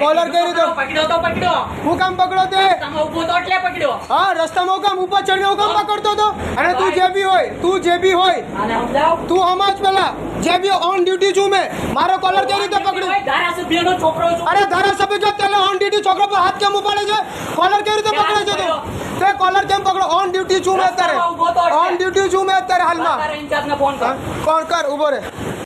Caller કેવી રીતે? પકડ્યો તો પકડ્યો હું કામ પકડો તે? તમે ઊભો તો એટલે પકડ્યો હા રસ્તામાં કામ? ઉપર ચડ્યો હું કામ પકડતો હતો અને તું જે બી હોય તું જે બી હોય તું તું હમજ પેલા જે બી ઓન ડ્યુટી છું મેં. મારો કોલર કેવી રીતે પકડ્યો ધારાસભ્યનો છોકરો છું. અરે ધારાસભ્ય જો તેને ઓન ડ્યુટી છોકરો પર હાથ કેમ ઉપાડે છે? કોલર કેવી રીતે પકડે છે તું? તે કોલર કેમ પકડો? ઓન ડ્યુટી છું મેં તો અત્યારે ઓન ડ્યુટી છું મેં અત્યારે હાલમાં. કોણ કર. ઊભો રે.